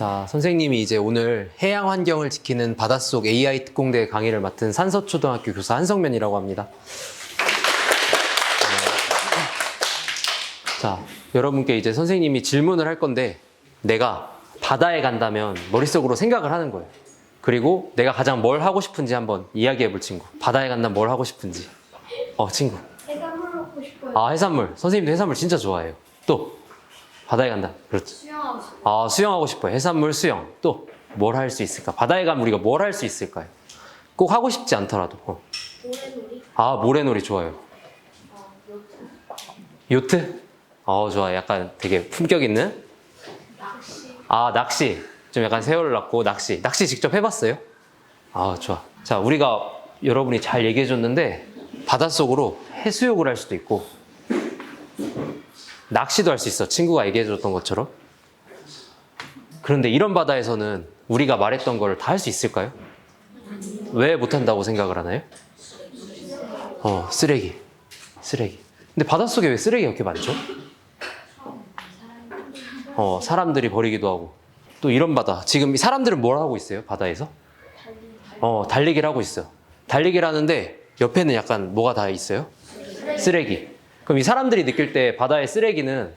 자, 선생님이 이제 오늘 해양 환경을 지키는 바닷속 AI 특공대 강의를 맡은 산서초등학교 교사 한성면이라고 합니다. 자, 여러분께 이제 선생님이 질문을 할 건데 내가 바다에 간다면 머릿속으로 생각을 하는 거예요. 그리고 내가 가장 뭘 하고 싶은지 한번 이야기해 볼 친구. 바다에 간다면 뭘 하고 싶은지. 어, 친구. 해산물 먹고 싶어요. 아, 해산물. 선생님도 해산물 진짜 좋아해요. 또 바다에 간다. 그렇지. 수영하고 싶어요. 아, 수영하고 싶어요. 해산물 수영. 또 뭘 할 수 있을까? 바다에 가면 우리가 뭘 할 수 있을까요? 꼭 하고 싶지 않더라도. 어. 모래놀이. 아, 모래놀이 좋아요. 어, 요트. 요트? 어, 좋아. 약간 되게 품격 있는? 낚시. 아, 낚시. 좀 약간 세월을 낳고 낚시. 낚시 직접 해봤어요? 아, 좋아. 자, 우리가 여러분이 잘 얘기해줬는데 바닷속으로 해수욕을 할 수도 있고 낚시도 할 수 있어. 친구가 얘기해줬던 것처럼. 그런데 이런 바다에서는 우리가 말했던 거를 다할 수 있을까요? 왜 못한다고 생각을 하나요? 어, 쓰레기. 쓰레기. 근데 바닷속에 왜 쓰레기가 그렇게 많죠? 어, 사람들이 버리기도 하고. 또 이런 바다. 지금 이 사람들은 뭘 하고 있어요? 바다에서? 어, 달리기를 하고 있어요. 달리기를 하는데 옆에는 약간 뭐가 다 있어요? 쓰레기. 그럼 이 사람들이 느낄 때 바다의 쓰레기는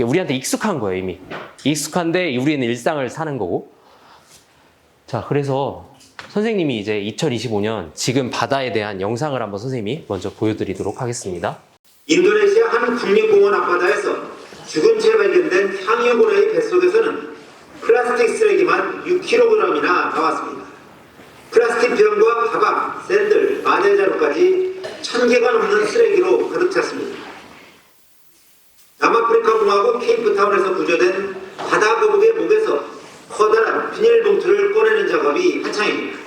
우리한테 익숙한 거예요, 이미. 익숙한데 우리는 일상을 사는 거고. 자, 그래서 선생님이 이제 2025년 지금 바다에 대한 영상을 한번 선생님이 먼저 보여드리도록 하겠습니다. 인도네시아 한 국립공원 앞바다에서 죽은 채 발견된 향유고래의 뱃속에서는 플라스틱 쓰레기만 6kg이나 나왔습니다. 플라스틱 병과 가방, 샌들, 마대 자루까지 1000개가 넘는 쓰레기로 가득 찼습니다. 남아프리카 공화국 케이프타운에서 구조된 바다 거북의 목에서 커다란 비닐봉투를 꺼내는 작업이 한창입니다.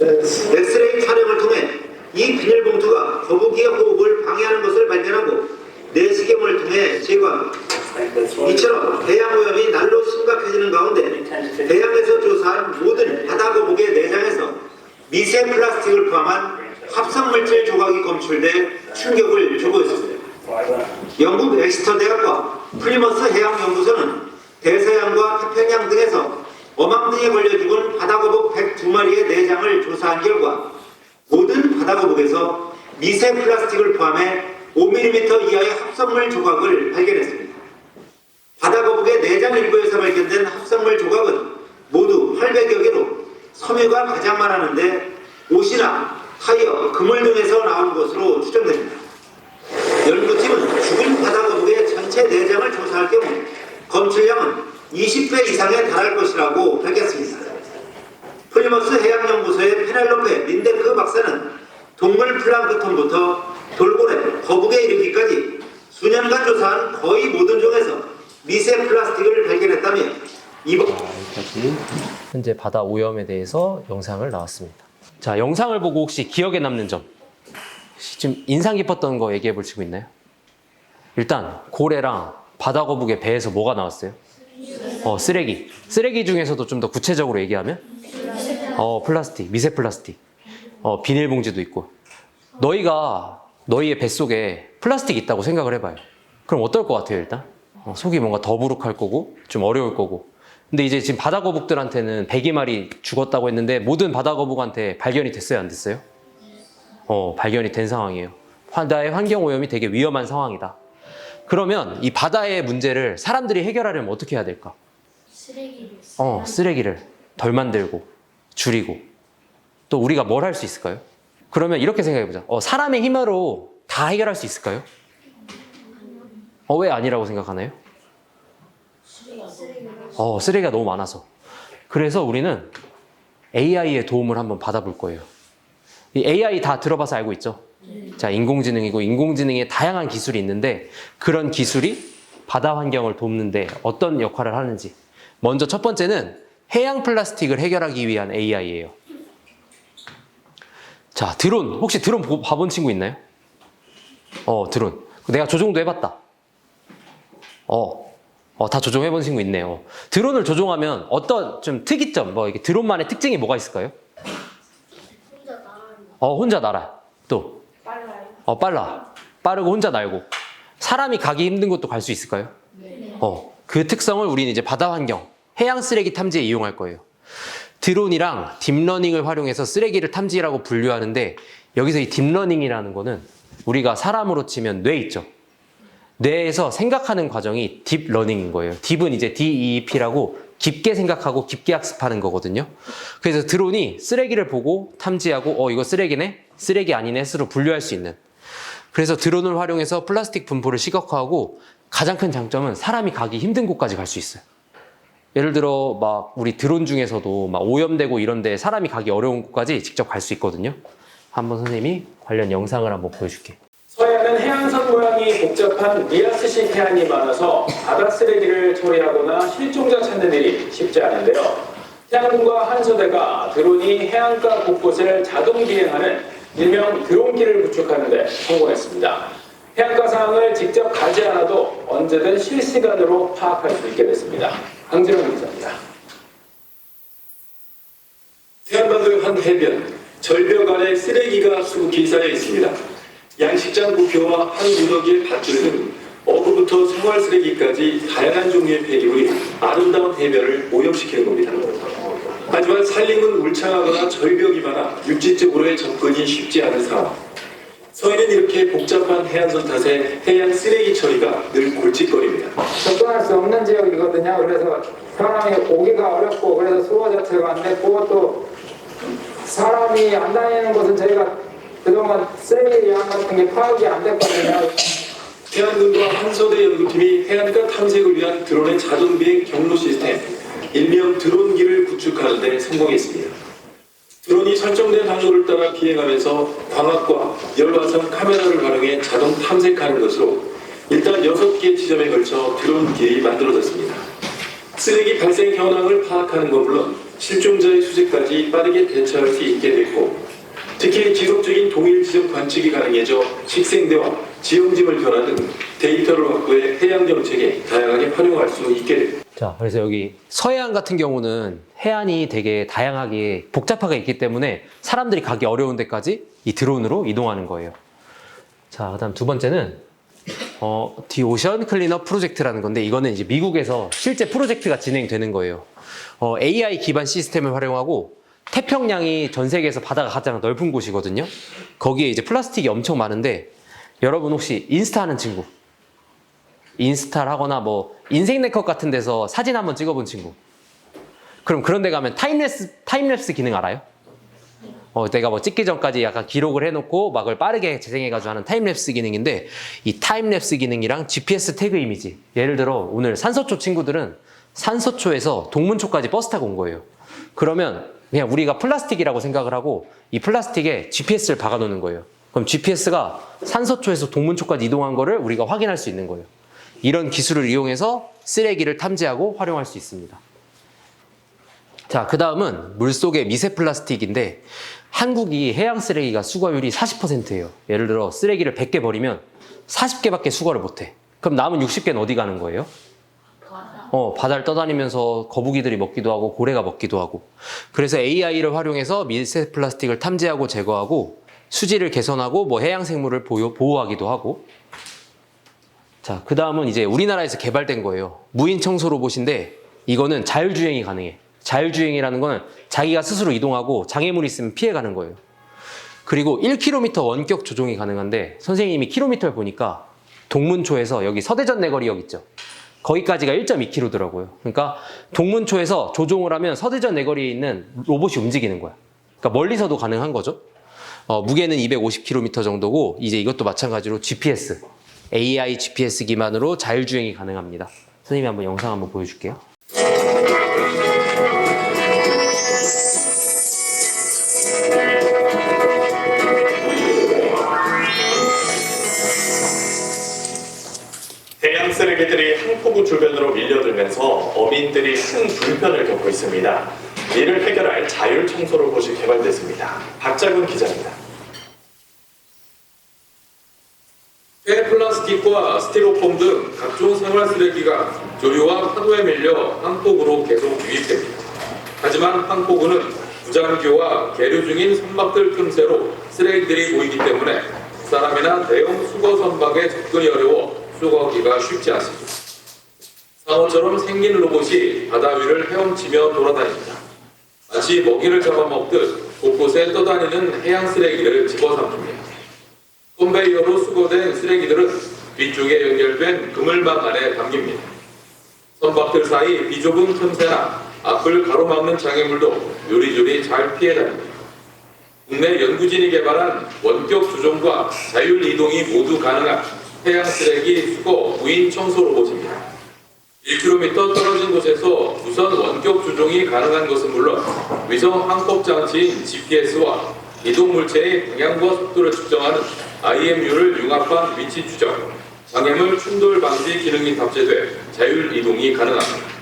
엑스레이 촬영을 통해 이 비닐봉투가 거북이의 호흡을 방해하는 것을 발견하고 내시경을 통해 제거합니다. 이처럼 해양 오염이 날로 심각해지는 가운데 해양에서 조사한 모든 바다 거북의 내장에서 미세 플라스틱을 포함한 합성물질 조각이 검출돼 충격을 주고 있습니다. 영국 엑스터 대학과 플리머스 해양연구소는 대서양과 태평양 등에서 어망등에 걸려 죽은 바다거북 102마리의 내장을 조사한 결과 모든 바다거북에서 미세 플라스틱을 포함해 5mm 이하의 합성물 조각을 발견했습니다. 바다거북의 내장 일부에서 발견된 합성물 조각은 모두 800여 개로 섬유가 가장 많았는데 옷이나 타이어, 그물 등에서 나온 것으로 추정됩니다. 연구팀은 죽은 바다거북의 전체 내장을 조사할 경우 검출량은 20배 이상에 달할 것이라고 밝혔습니다. 플리머스 해양연구소의 페넬로페 린데크 박사는 동물 플랑크톤부터 돌고래, 거북에 이르기까지 수년간 조사한 거의 모든 종에서 미세 플라스틱을 발견했다며 이번 여기까지 현재 바다 오염에 대해서 영상을 나왔습니다. 자, 영상을 보고 혹시 기억에 남는 점, 좀 인상 깊었던 거 얘기해 볼 친구 있나요? 일단 고래랑 바다 거북의 배에서 뭐가 나왔어요? 어, 쓰레기. 쓰레기 중에서도 좀 더 구체적으로 얘기하면 어, 플라스틱, 미세 플라스틱. 어, 비닐봉지도 있고. 너희가 너희의 뱃속에 플라스틱 있다고 생각을 해봐요. 그럼 어떨 것 같아요, 일단? 어, 속이 뭔가 더부룩할 거고, 좀 어려울 거고. 근데 이제 지금 바다 거북들한테는 102마리 죽었다고 했는데 모든 바다 거북한테 발견이 됐어요, 안 됐어요? 어, 발견이 된 상황이에요. 바다의 환경 오염이 되게 위험한 상황이다. 그러면 이 바다의 문제를 사람들이 해결하려면 어떻게 해야 될까? 쓰레기를 어, 쓰레기를 덜 만들고 줄이고 또 우리가 뭘 할 수 있을까요? 그러면 이렇게 생각해 보자. 어, 사람의 힘으로 다 해결할 수 있을까요? 어, 왜 아니라고 생각하나요? 어, 쓰레기가 너무 많아서. 그래서 우리는 AI의 도움을 한번 받아볼 거예요. 이 AI 다 들어봐서 알고 있죠? 자, 인공지능이고 인공지능의 다양한 기술이 있는데 그런 기술이 바다 환경을 돕는데 어떤 역할을 하는지. 먼저 첫 번째는 해양 플라스틱을 해결하기 위한 AI예요. 자, 드론. 혹시 드론 보- 봐본 친구 있나요? 어, 드론. 내가 조종도 해봤다. 어, 어, 다 조종해본 친구 있네요. 드론을 조종하면 어떤 좀 특이점, 뭐 이게 드론만의 특징이 뭐가 있을까요? 어, 혼자 날아. 또, 빨라요. 어, 빨라. 빠르고 혼자 날고. 사람이 가기 힘든 곳도 갈 수 있을까요? 네. 어, 그 특성을 우리는 이제 바다 환경, 해양 쓰레기 탐지에 이용할 거예요. 드론이랑 딥러닝을 활용해서 쓰레기를 탐지라고 분류하는데 여기서 이 딥러닝이라는 거는 우리가 사람으로 치면 뇌 있죠. 뇌에서 생각하는 과정이 딥러닝인 거예요. 딥은 이제 DEEP라고 깊게 생각하고 깊게 학습하는 거거든요. 그래서 드론이 쓰레기를 보고 탐지하고 어 이거 쓰레기네? 쓰레기 아니네? 스스로 분류할 수 있는 그래서 드론을 활용해서 플라스틱 분포를 시각화하고 가장 큰 장점은 사람이 가기 힘든 곳까지 갈 수 있어요. 예를 들어 막 우리 드론 중에서도 막 오염되고 이런데 사람이 가기 어려운 곳까지 직접 갈 수 있거든요. 한번 선생님이 관련 영상을 한번 보여줄게. 서해안은 해안선 모양이 복잡한 리아스식 해안이 많아서 바다 쓰레기를 처리하거나 실종자 찾는 일이 쉽지 않은데요. 태양군과 한서대가 드론이 해안가 곳곳을 자동 비행하는 일명 드론길을 구축하는 데 성공했습니다. 해안가 상황을 직접 가지 않아도 언제든 실시간으로 파악할 수 있게 됐습니다. 강진영 기자입니다. 태안반도 한 해변 절벽 아래 쓰레기가 쌓여 있습니다. 양식장 부표와 한 무더기의 밧줄 등 어부부터 생활 쓰레기까지 다양한 종류의 폐기물이 아름다운 해변을 오염시키는 겁니다. 하지만 산림은 울창하거나 절벽이 많아 육지적으로의 접근이 쉽지 않은 상황. 서해는 이렇게 복잡한 해안선 탓에 해양 쓰레기 처리가 늘 골칫거리입니다. 접근할 수 없는 지역이거든요. 그래서 사람이 오기가 어렵고 그래서 수거 자체가 안 됐고 또 사람이 안 다니는 곳은 저희가 그동안 쓰레기 양 같은 게 파악이 안 됐거든요. 해안군과 한서대 연구팀이 해안가 탐색을 위한 드론의 자동 비행 경로 시스템, 일명 드론기를 구축하는 데 성공했습니다. 드론이 설정된 항로를 따라 비행하면서 광학과 열화상 카메라를 활용해 자동 탐색하는 것으로 일단 6개 지점에 걸쳐 드론길이 만들어졌습니다. 쓰레기 발생 현황을 파악하는 것 물론 실종자의 수색까지 빠르게 대처할 수 있게 됐고 특히 지속적인 동일 지점 관측이 가능해져 식생대와 변화 등 데이터를 확보해 해양 정책에 다양하게 활용할 수 있게 됩니다. 자, 그래서 여기 서해안 같은 경우는 해안이 되게 다양하게 복잡하게 있기 때문에 사람들이 가기 어려운 데까지 이 드론으로 이동하는 거예요. 자, 그다음 두 번째는 어, 디 오션 클리너 프로젝트라는 건데 이거는 이제 미국에서 실제 프로젝트가 진행되는 거예요. 어, AI 기반 시스템을 활용하고 태평양이 전 세계에서 바다가 가장 넓은 곳이거든요. 거기에 이제 플라스틱이 엄청 많은데 여러분 혹시 인스타 하는 친구 인스타를 하거나 뭐 인생 네컷 같은 데서 사진 한번 찍어본 친구. 그럼 그런 데 가면 타임랩스, 타임랩스 기능 알아요? 어, 내가 뭐 찍기 전까지 약간 기록을 해놓고 막 그걸 빠르게 재생해가지고 하는 타임랩스 기능인데 이 타임랩스 기능이랑 GPS 태그 이미지. 예를 들어 오늘 산서초 친구들은 산서초에서 동문초까지 버스 타고 온 거예요. 그러면 그냥 우리가 플라스틱이라고 생각을 하고 이 플라스틱에 GPS를 박아 놓는 거예요. 그럼 GPS가 산서초에서 동문초까지 이동한 거를 우리가 확인할 수 있는 거예요. 이런 기술을 이용해서 쓰레기를 탐지하고 활용할 수 있습니다. 자, 그 다음은 물속의 미세 플라스틱인데 한국이 해양 쓰레기가 수거율이 40%예요. 예를 들어 쓰레기를 100개 버리면 40개밖에 수거를 못 해. 그럼 남은 60개는 어디 가는 거예요? 어, 바다를 떠다니면서 거북이들이 먹기도 하고 고래가 먹기도 하고. 그래서 AI를 활용해서 미세 플라스틱을 탐지하고 제거하고 수질을 개선하고 뭐 해양 생물을 보호, 보호하기도 하고. 자, 그 다음은 이제 우리나라에서 개발된 거예요. 무인 청소 로봇인데 이거는 자율주행이 가능해. 자율주행이라는 거는 자기가 스스로 이동하고 장애물이 있으면 피해가는 거예요. 그리고 1km 원격 조종이 가능한데 선생님이 킬로미터를 보니까 동문초에서 여기 서대전 내거리역 있죠. 거기까지가 1.2km더라고요. 그러니까 동문초에서 조종을 하면 서대전 내거리에 있는 로봇이 움직이는 거야. 그러니까 멀리서도 가능한 거죠. 어, 무게는 250km 정도고 이제 이것도 마찬가지로 GPS, AI GPS 기반으로 자율주행이 가능합니다. 선생님이 한번 영상 한번 보여줄게요. 해양 쓰레기들이 항포구 주변으로 밀려들면서 어민들이 큰 불편을 겪고 있습니다. 이를 해결할 자율 청소 로봇이 개발됐습니다. 박자근 기자입니다. 폐 플라스틱과 스티로폼 등 각종 생활 쓰레기가 조류와 파도에 밀려 항폭으로 계속 유입됩니다. 하지만 항폭우는 부장교와 계류 중인 선박들 틈새로 쓰레기들이 모이기 때문에 사람이나 대형 수거 선박에 접근이 어려워 수거하기가 쉽지 않습니다. 상어처럼 생긴 로봇이 바다 위를 헤엄치며 돌아다닙니다. 마치 먹이를 잡아먹듯 곳곳에 떠다니는 해양 쓰레기를 집어삼킵니다. 컨베이어로 수거된 쓰레기들은 뒤쪽에 연결된 그물망 안에 담깁니다. 선박들 사이 비좁은 틈새나 앞을 가로막는 장애물도 요리조리 잘 피해 다닙니다. 국내 연구진이 개발한 원격 조종과 자율 이동이 모두 가능한 해양 쓰레기 수거 무인 청소 로봇입니다. 1km 떨어진 곳에서 우선 원격 조종이 가능한 것은 물론 위성 항법 장치인 GPS와 이동 물체의 방향과 속도를 측정하는 IMU를 융합한 위치 추적, 장애물 충돌 방지 기능이 탑재돼 자율 이동이 가능합니다.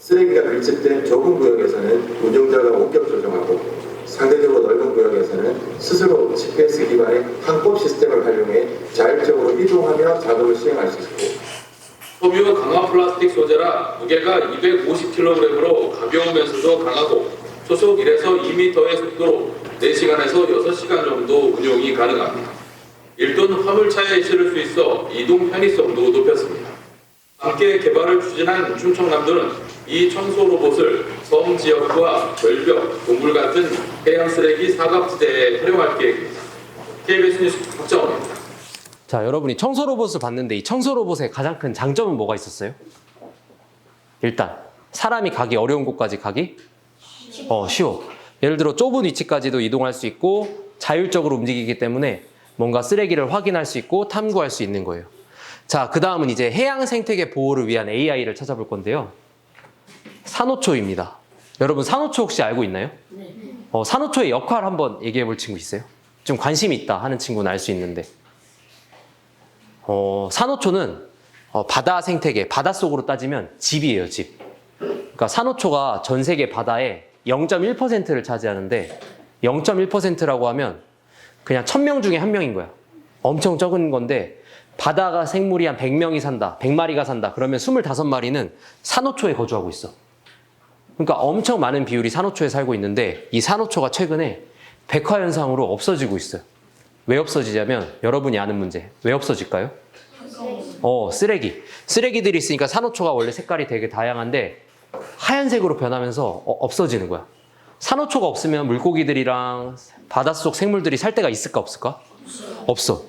쓰레기가 밀집된 좁은 구역에서는 운영자가 원격 조정하고 상대적으로 넓은 구역에서는 스스로 GPS 기반의 항법 시스템을 활용해 자율적으로 이동하며 작업을 수행할 수 있고 섬유 강화 플라스틱 소재라 무게가 250kg으로 가벼우면서도 강하고 초속 1에서 2m의 속도로 4시간에서 6시간 정도 운용이 가능합니다. 1톤 화물차에 실을 수 있어 이동 편의성도 높였습니다. 함께 개발을 추진한 충청남도는 이 청소 로봇을 섬 지역과 절벽, 동굴 같은 해양 쓰레기 사각지대에 활용할 계획입니다. KBS 뉴스 박정원입니다. 자, 여러분이 청소 로봇을 봤는데 이 청소 로봇의 가장 큰 장점은 뭐가 있었어요? 일단 사람이 가기 어려운 곳까지 가기 어, 쉬워. 예를 들어 좁은 위치까지도 이동할 수 있고 자율적으로 움직이기 때문에 뭔가 쓰레기를 확인할 수 있고 탐구할 수 있는 거예요. 자, 그 다음은 이제 해양 생태계 보호를 위한 AI를 찾아볼 건데요. 산호초입니다. 여러분 산호초 혹시 알고 있나요? 어, 산호초의 역할 한번 얘기해 볼 친구 있어요? 좀 관심이 있다 하는 친구는 알 수 있는데. 어, 산호초는 어, 바다 생태계, 바닷속으로 따지면 집이에요, 집. 그러니까 산호초가 전 세계 바다의 0.1%를 차지하는데 0.1%라고 하면 그냥 1000명 중에 한 명인 거야. 엄청 적은 건데 바다가 생물이 한 100명이 산다, 100마리가 산다. 그러면 25마리는 산호초에 거주하고 있어. 그러니까 엄청 많은 비율이 산호초에 살고 있는데 이 산호초가 최근에 백화 현상으로 없어지고 있어요. 왜 없어지냐면 여러분이 아는 문제. 왜 없어질까요? 어, 쓰레기. 쓰레기들이 있으니까 산호초가 원래 색깔이 되게 다양한데 하얀색으로 변하면서 어, 없어지는 거야. 산호초가 없으면 물고기들이랑 바닷속 생물들이 살 데가 있을까 없을까? 없어.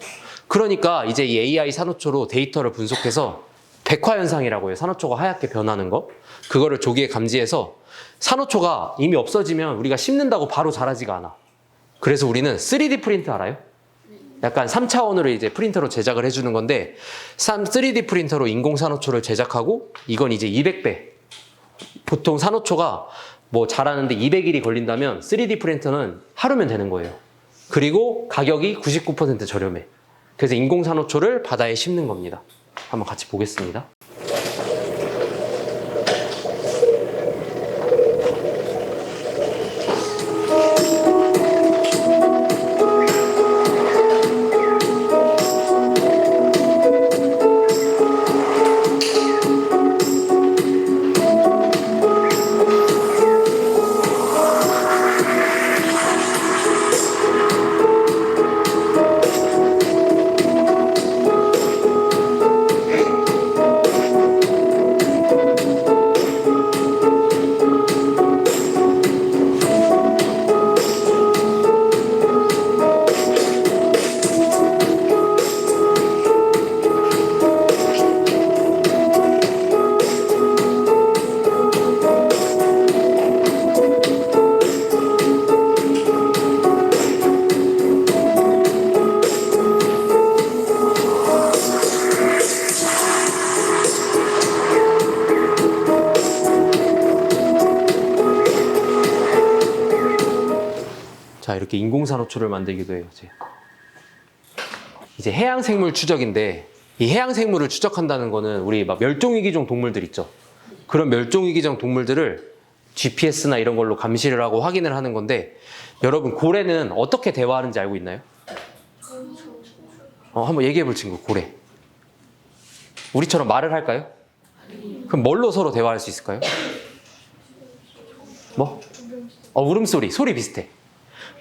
그러니까 이제 이 AI 산호초로 데이터를 분석해서 백화 현상이라고 해요. 산호초가 하얗게 변하는 거. 그거를 조기에 감지해서 산호초가 이미 없어지면 우리가 심는다고 바로 자라지가 않아. 그래서 우리는 3D 프린트 알아요? 약간 3차원으로 이제 프린터로 제작을 해주는 건데 3, 3D 프린터로 인공 산호초를 제작하고 이건 이제 200배. 보통 산호초가 뭐 자라는데 200일이 걸린다면 3D 프린터는 하루면 되는 거예요. 그리고 가격이 99% 저렴해. 그래서 인공 산호초를 바다에 심는 겁니다. 한번 같이 보겠습니다. 이렇게 인공산호초를 만들기도 해요. 이제. 이제 해양생물 추적인데 이 해양생물을 추적한다는 거는 우리 막 멸종위기종 동물들 있죠. 그런 멸종위기종 동물들을 GPS나 이런 걸로 감시를 하고 확인을 하는 건데 여러분 고래는 어떻게 대화하는지 알고 있나요? 어, 한번 얘기해 볼 친구 고래. 우리처럼 말을 할까요? 그럼 뭘로 서로 대화할 수 있을까요? 뭐? 어, 울음소리, 소리 비슷해.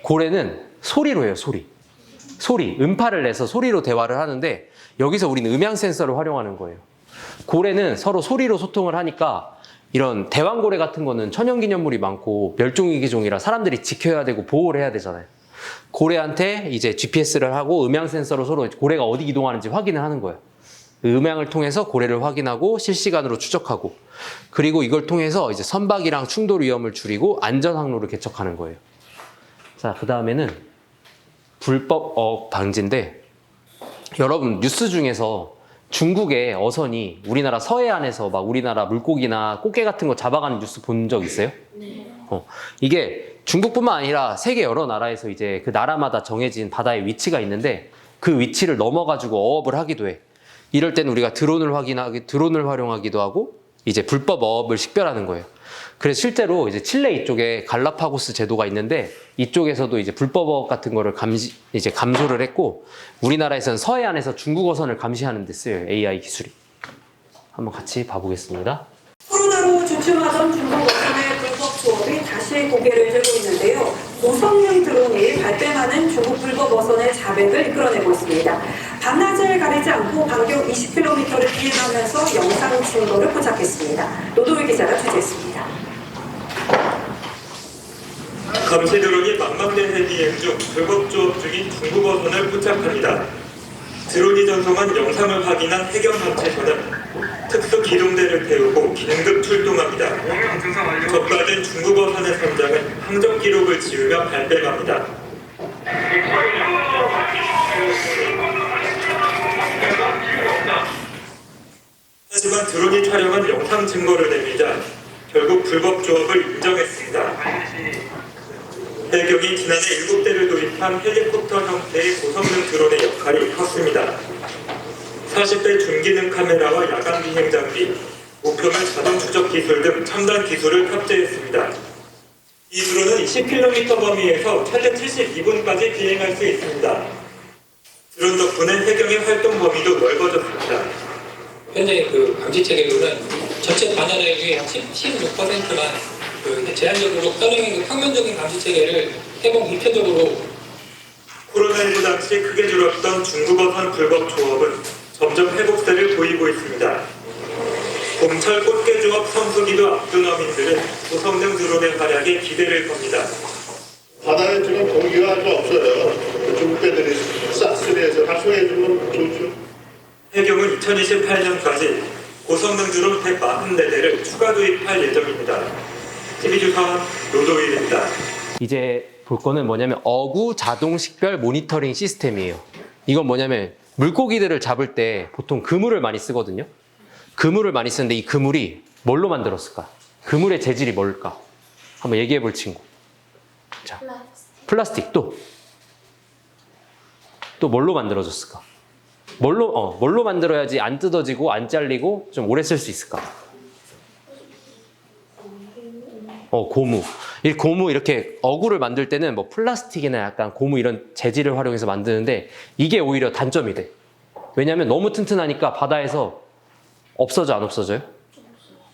고래는 소리로 해요, 소리. 소리, 음파를 내서 소리로 대화를 하는데 여기서 우리는 음향 센서를 활용하는 거예요. 고래는 서로 소리로 소통을 하니까 이런 대왕고래 같은 거는 천연기념물이 많고 멸종위기종이라 사람들이 지켜야 되고 보호를 해야 되잖아요. 고래한테 이제 GPS를 하고 음향 센서로 서로 고래가 어디 이동하는지 확인을 하는 거예요. 그 음향을 통해서 고래를 확인하고 실시간으로 추적하고 그리고 이걸 통해서 이제 선박이랑 충돌 위험을 줄이고 안전 항로를 개척하는 거예요. 자, 그 다음에는 불법 어업 방지인데 여러분 뉴스 중에서 중국의 어선이 우리나라 서해안에서 막 우리나라 물고기나 꽃게 같은 거 잡아가는 뉴스 본 적 있어요? 네. 어, 이게 중국뿐만 아니라 세계 여러 나라에서 이제 그 나라마다 정해진 바다의 위치가 있는데 그 위치를 넘어가지고 어업을 하기도 해. 이럴 때는 우리가 드론을 확인하기, 드론을 활용하기도 하고 이제 불법 어업을 식별하는 거예요. 그래서 실제로 이제 칠레 이쪽에 갈라파고스 제도가 있는데 이쪽에서도 이제 불법 어업 같은 거를 감시, 이제 감소를 했고 우리나라에서는 서해안에서 중국 어선을 감시하는 데 쓰여요. AI 기술이. 한번 같이 봐보겠습니다. 코로나로 주춤하던 중국 어선의 불법 조업이 다시 고개를 들고 있는데요. 고성능 드론이 발병하는 중국 불법 어선의 자백을 이끌어내고 있습니다. 반나절 가리지 않고 반경 20km를 비행하면서 영상 증거를 포착했습니다. 노도희 기자가 취재했습니다. 감시 드론이 망망대해 비행 중 불법 조업 중인 중국 어 선을 포착합니다. 드론이 전송한 영상을 확인한 해경 감체소는 특수 기동대를 태우고 긴급 출동합니다. 적발된 중국 어선의 선장은 항적 기록을 지우며 발뺌합니다. 드론이 촬영한 영상 증거를 내밀자 결국 불법 조업을 인정했습니다. 해경이 지난해 7대를 도입한 헬리콥터 형태의 고성능 드론의 역할이 컸습니다. 40대 중기능 카메라와 야간 비행 장비, 목표물 자동 추적 기술 등 첨단 기술을 탑재했습니다. 이 드론은 10km 범위에서 최대 72분까지 비행할 수 있습니다. 드론 덕분에 해경의 활동 범위도 넓어졌습니다. 현재 그 감시 체계로는 전체 반야력의 한 16%만 그 제한적으로 떠능의 그 평면적인 감시 체계를 해본 보편적으로 코로나19 당시 크게 줄었던 중국어선 불법 조업은 점점 회복세를 보이고 있습니다. 봄철 꽃게조업 성수기도 앞둔 어민들은 고성능 드론의 활약에 기대를 겁니다. 바다에 지금 공기가 아주 없어요. 중국 배들이 싹쓸이해서 활성해주면 좋죠. 해경은 2028년까지 고성능 드론 144대를 추가 도입할 예정입니다. TV조선 노도일입니다. 이제 볼 거는 뭐냐면 어구 자동 식별 모니터링 시스템이에요. 이건 뭐냐면 물고기들을 잡을 때 보통 그물을 많이 쓰거든요. 그물을 많이 쓰는데 이 그물이 뭘로 만들었을까? 그물의 재질이 뭘까? 한번 얘기해 볼 친구. 자. 플라스틱 또. 또 뭘로 만들어졌을까? 뭘로, 어, 뭘로 만들어야지 안 뜯어지고 안 잘리고 좀 오래 쓸 수 있을까? 어, 고무. 이 고무 이렇게 어구를 만들 때는 뭐 플라스틱이나 약간 고무 이런 재질을 활용해서 만드는데 이게 오히려 단점이 돼. 왜냐면 너무 튼튼하니까 바다에서 없어져 안 없어져요?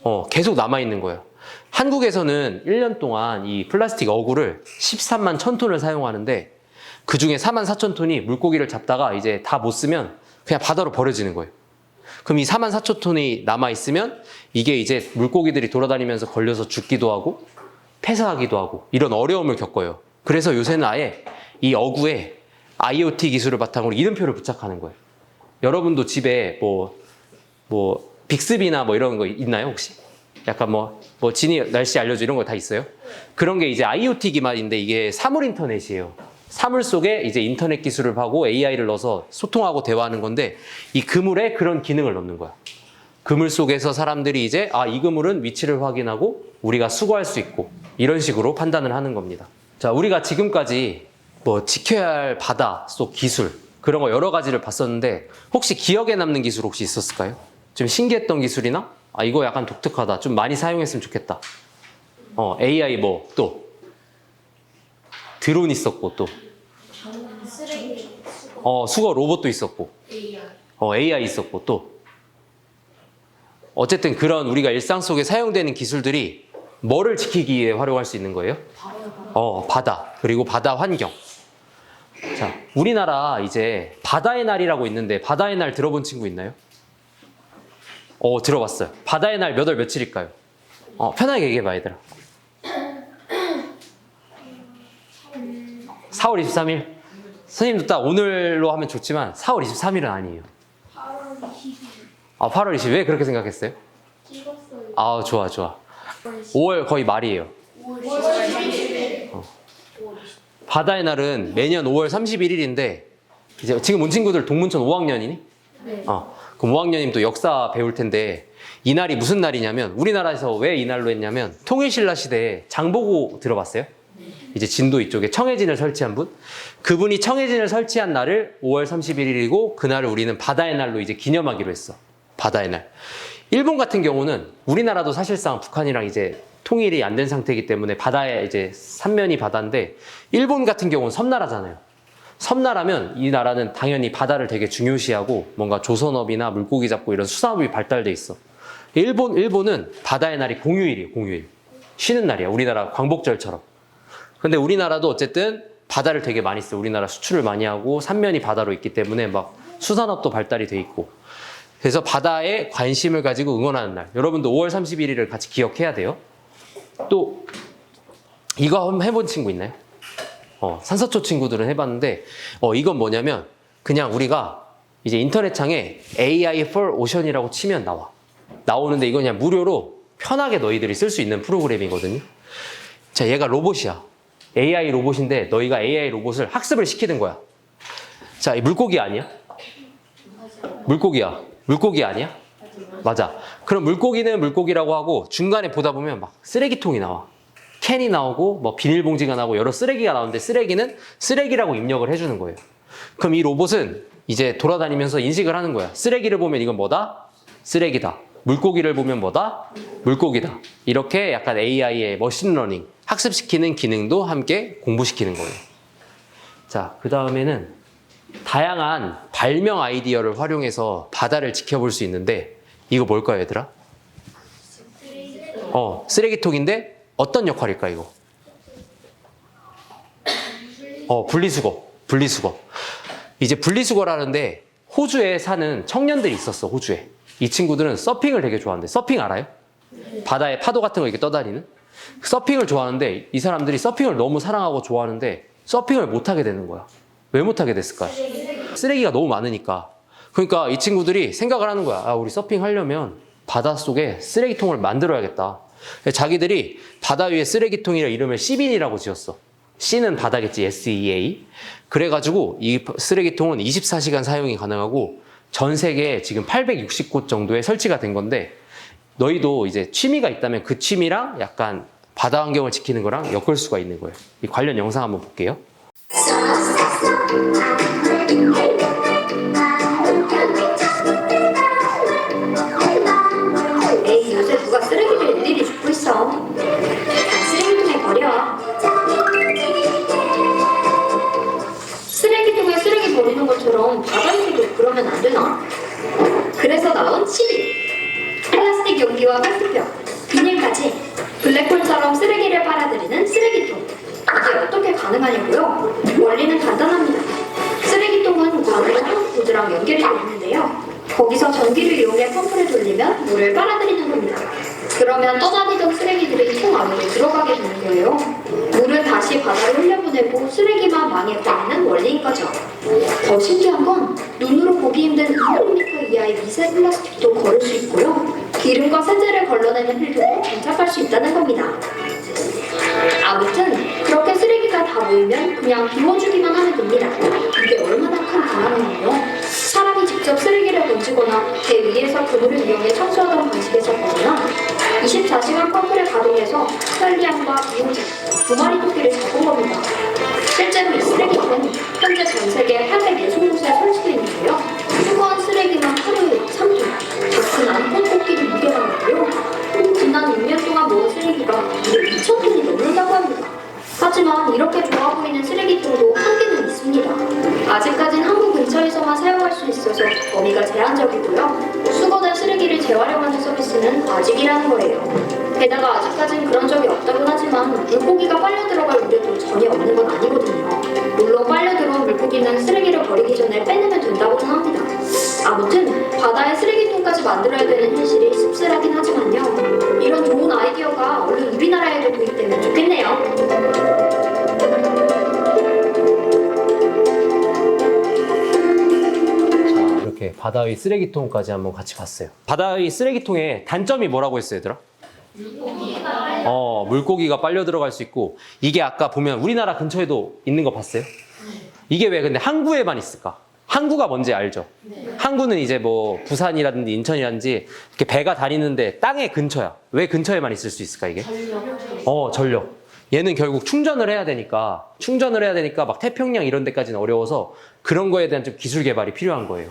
어, 계속 남아 있는 거예요. 한국에서는 1년 동안 이 플라스틱 어구를 13만 1000톤을 사용하는데 그 중에 4만 4천 톤이 물고기를 잡다가 이제 다 못 쓰면 그냥 바다로 버려지는 거예요. 그럼 이 4만 4천 톤이 남아 있으면 이게 이제 물고기들이 돌아다니면서 걸려서 죽기도 하고 폐사하기도 하고 이런 어려움을 겪어요. 그래서 요새는 아예 이 어구에 IoT 기술을 바탕으로 이름표를 부착하는 거예요. 여러분도 집에 뭐, 뭐, 빅스비나 뭐 이런 거 있나요, 혹시? 약간 뭐, 뭐, 진이 날씨 알려줘 이런 거 다 있어요? 그런 게 이제 IoT 기반인데 이게 사물 인터넷이에요. 사물 속에 이제 인터넷 기술을 하고 AI를 넣어서 소통하고 대화하는 건데 이 그물에 그런 기능을 넣는 거야. 그물 속에서 사람들이 이제 아, 이 그물은 위치를 확인하고 우리가 수거할 수 있고 이런 식으로 판단을 하는 겁니다. 자, 우리가 지금까지 뭐 지켜야 할 바다 속 기술 그런 거 여러 가지를 봤었는데 혹시 기억에 남는 기술 혹시 있었을까요? 좀 신기했던 기술이나 아, 이거 약간 독특하다. 좀 많이 사용했으면 좋겠다. 어, AI 뭐 또 드론 있었고 또 어, 수거 로봇도 있었고. 어, AI 있었고 또 어쨌든 그런 우리가 일상 속에 사용되는 기술들이 뭐를 지키기 위해 활용할 수 있는 거예요? 어, 바다. 그리고 바다 환경. 자, 우리나라 이제 바다의 날이라고 있는데 바다의 날 들어본 친구 있나요? 어, 들어봤어요. 바다의 날 몇 월 며칠일까요? 어, 편하게 얘기해봐, 얘들아. 4월 23일? 선생님도 딱 오늘로 하면 좋지만 4월 23일은 아니에요. 8월 20일 아, 8월 20일. 왜 그렇게 생각했어요? 찍었어요. 아, 좋아, 좋아. 5월 거의 말이에요. 5월 11일. 바다의 날은 매년 5월 31일인데 이제 지금 온 친구들 동문천 5학년이니? 네. 어. 그럼 5학년이면 또 역사 배울 텐데 이 날이 무슨 날이냐면 우리나라에서 왜 이 날로 했냐면 통일신라 시대에 장보고 들어봤어요? 이제 진도 이쪽에 청해진을 설치한 분 그분이 청해진을 설치한 날을 5월 31일이고 그날을 우리는 바다의 날로 이제 기념하기로 했어 바다의 날 일본 같은 경우는 우리나라도 사실상 북한이랑 이제 통일이 안 된 상태이기 때문에 바다에 이제 삼면이 바다인데 일본 같은 경우는 섬나라잖아요 섬나라면 이 나라는 당연히 바다를 되게 중요시하고 뭔가 조선업이나 물고기 잡고 이런 수산업이 발달돼 있어. 일본 일본은 바다의 날이 공휴일이에요. 공휴일. 쉬는 날이야. 우리나라 광복절처럼. 근데 우리나라도 어쨌든 바다를 되게 많이 써. 우리나라 수출을 많이 하고 삼면이 바다로 있기 때문에 막 수산업도 발달이 돼 있고. 그래서 바다에 관심을 가지고 응원하는 날. 여러분도 5월 31일을 같이 기억해야 돼요. 또 이거 한번 해본 친구 있나요? 어, 산사초 친구들은 해봤는데, 어, 이건 뭐냐면, 그냥 우리가 이제 인터넷 창에 AI for Ocean이라고 치면 나와. 나오는데 이건 그냥 무료로 편하게 너희들이 쓸 수 있는 프로그램이거든요. 자, 얘가 로봇이야. AI 로봇인데 너희가 AI 로봇을 학습을 시키는 거야. 자, 이 물고기 아니야? 물고기야. 물고기 아니야? 맞아. 그럼 물고기는 물고기라고 하고 중간에 보다 보면 막 쓰레기통이 나와. 캔이 나오고 뭐 비닐봉지가 나오고 여러 쓰레기가 나오는데 쓰레기는 쓰레기라고 입력을 해주는 거예요. 그럼 이 로봇은 이제 돌아다니면서 인식을 하는 거야. 쓰레기를 보면 이건 뭐다? 쓰레기다. 물고기를 보면 뭐다? 물고기다. 이렇게 약간 AI의 머신러닝, 학습시키는 기능도 함께 공부시키는 거예요. 자, 그 다음에는 다양한 발명 아이디어를 활용해서 바다를 지켜볼 수 있는데 이거 뭘까요, 얘들아? 어, 쓰레기통인데 어떤 역할일까, 이거? 어, 분리수거. 분리수거. 이제 분리수거라는데 호주에 사는 청년들이 있었어, 호주에. 이 친구들은 서핑을 되게 좋아하는데, 서핑 알아요? 바다에 파도 같은 거 이렇게 떠다니는? 서핑을 좋아하는데, 이 사람들이 서핑을 너무 사랑하고 좋아하는데, 서핑을 못하게 되는 거야. 왜 못하게 됐을까? 쓰레기가 너무 많으니까. 그러니까 이 친구들이 생각을 하는 거야. 아, 우리 서핑 하려면 바닷속에 쓰레기통을 만들어야겠다. 자기들이 바다 위에 쓰레기통이라 이름을 시빈이라고 지었어. C는 바다겠지, SEA. 그래가지고 이 쓰레기통은 24시간 사용이 가능하고 전 세계에 지금 860곳 정도에 설치가 된 건데 너희도 이제 취미가 있다면 그 취미랑 약간 바다 환경을 지키는 거랑 엮을 수가 있는 거예요. 이 관련 영상 한번 볼게요. 그러면 안 되나? 그래서 나온 시리. 용기와 페트병, 비닐까지 블랙홀처럼 쓰레기를 빨아들이는 쓰레기통. 이게 어떻게 가능하냐고요? 원리는 간단합니다. 쓰레기통은 관으로 한 구드랑 연결이 되어 있는데요. 거기서 전기를 이용해 펌프를 돌리면 물을 빨아들이는 겁니다. 그러면 떠다니던 쓰레기들이 통 안으로 들어가게 되는 거예요. 물은 다시 바다로 흘려보내고 쓰레기만 망에 버리는 원리인 거죠. 더 신기한 건 눈으로 보기 힘든 2mm 이하의 미세 플라스틱도 걸을 수 있고요. 기름과 세제를 걸러내는 필름도 장착할 수 있다는 겁니다. 아무튼 그렇게 쓰레기가 다 모이면 그냥 비워주기만 하면 됩니다. 이게 얼마나 큰 불안인가요? 사람이 직접 쓰레기를 던지거나 배 위에서 그물을 이용해 청소하던 방식에서 벗어나 24시간 펌프를 가동해서 헬리안과 이용제 두 마리 토끼를 잡은 겁니다. 실제로 이 쓰레기통은 현재 전 세계 860곳에 설치되어 있는데요. 수거한 쓰레기만 하루에 3톤, 작은 꽃 쓰레기가 무려 2,000톤이 넘는다고 합니다. 하지만 이렇게 좋아 보이는 쓰레기통도 한계는 있습니다. 아직까진 한국 근처에서만 사용할 수 있어서 범위가 제한적이고요. 수거된 쓰레기를 재활용하는 서비스는 아직이라는 거예요. 게다가 아직까진 그런 적이 없다곤 하지만 물고기가 빨려 들어갈 우려도 전혀 없는 건 아니거든요. 물론 빨려 들어온 물고기는 쓰레기를 버리기 전에 빼내면 된다고는 합니다. 아무튼 바다에 쓰레기통까지 만들어야 되는 현실이 이런 좋은 아이디어가 얼른 우리나라에도 도입되면 좋겠네요. 바다 위 쓰레기통까지 한번 같이 봤어요. 바다 위 쓰레기통의 단점이 뭐라고 했어요, 얘들아? 어, 물고기가 빨려 들어갈 수 있고 이게 아까 보면 우리나라 근처에도 있는 거 봤어요? 이게 왜 근데 항구에만 있을까? 항구가 뭔지 알죠? 항구는 이제 뭐 부산이라든지 인천이라든지 이렇게 배가 다니는데 땅의 근처야. 왜 근처에만 있을 수 있을까 이게? 어, 전력. 얘는 결국 충전을 해야 되니까 충전을 해야 되니까 막 태평양 이런 데까지는 어려워서 그런 거에 대한 좀 기술 개발이 필요한 거예요.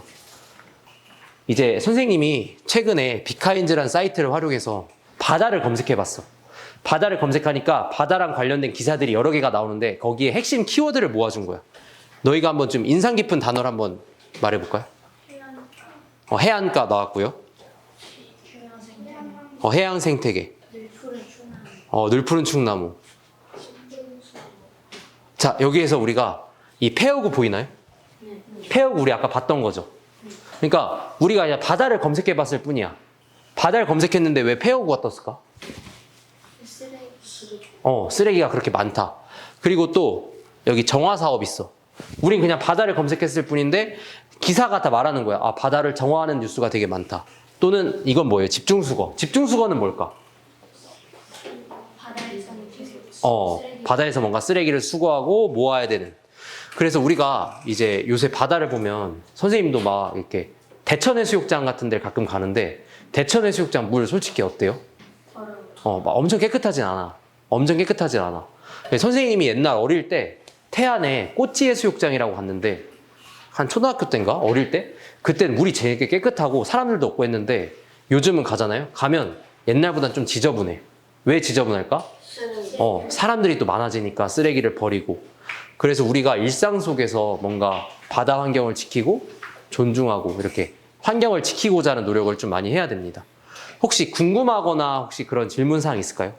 이제 선생님이 최근에 비카인즈라는 사이트를 활용해서 바다를 검색해 봤어. 바다를 검색하니까 바다랑 관련된 기사들이 여러 개가 나오는데 거기에 핵심 키워드를 모아준 거야. 너희가 한번 좀 인상 깊은 단어를 한번 말해볼까요? 어, 해안가 나왔고요. 어, 해양 생태계. 어, 늘 푸른 충나무. 자, 여기에서 우리가 이 폐허구 보이나요? 폐허구 우리 아까 봤던 거죠. 그러니까 우리가 그냥 바다를 검색해 봤을 뿐이야. 바다를 검색했는데 왜 폐허구가 떴을까? 어, 쓰레기가 그렇게 많다. 그리고 또 여기 정화 사업 있어. 우린 그냥 바다를 검색했을 뿐인데 기사가 다 말하는 거야. 아, 바다를 정화하는 뉴스가 되게 많다. 또는 이건 뭐예요? 집중수거. 집중수거는 뭘까? 어, 바다에서 뭔가 쓰레기를 수거하고 모아야 되는. 그래서 우리가 이제 요새 바다를 보면 선생님도 막 이렇게 대천 해수욕장 같은 데 가끔 가는데 대천 해수욕장 물 솔직히 어때요? 어, 막 엄청 깨끗하진 않아. 엄청 깨끗하진 않아. 선생님이 옛날 어릴 때 태안에 꼬치 해수욕장이라고 갔는데 한 초등학교 때인가? 어릴 때? 그땐 물이 되게 깨끗하고 사람들도 없고 했는데 요즘은 가잖아요? 가면 옛날보단 좀 지저분해. 왜 지저분할까? 어, 사람들이 또 많아지니까 쓰레기를 버리고. 그래서 우리가 일상 속에서 뭔가 바다 환경을 지키고 존중하고 이렇게 환경을 지키고자 하는 노력을 좀 많이 해야 됩니다. 혹시 궁금하거나 혹시 그런 질문사항 있을까요?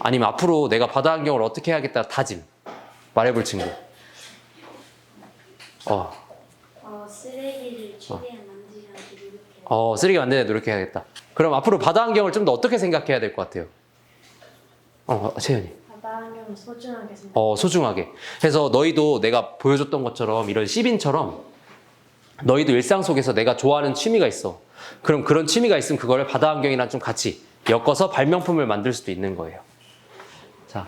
아니면 앞으로 내가 바다 환경을 어떻게 해야겠다 다짐 말해볼 친구. 어, 어, 쓰레기를 최대한 만들지 않게 노력해요. 어, 쓰레기 만드는 데 노력해야겠다. 그럼 앞으로 바다 환경을 좀 더 어떻게 생각해야 될 것 같아요? 어, 채연이. 바다 환경을 소중하게 생각. 어, 소중하게. 그래서 너희도 내가 보여줬던 것처럼 이런 시빈처럼 너희도 일상 속에서 내가 좋아하는 취미가 있어. 그럼 그런 취미가 있으면 그걸 바다 환경이랑 좀 같이 엮어서 발명품을 만들 수도 있는 거예요. 자,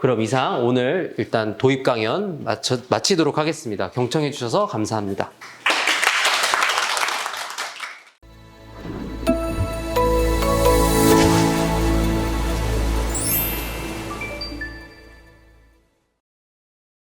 그럼 이상 오늘 일단 도입 강연 마치도록 하겠습니다. 경청해 주셔서 감사합니다.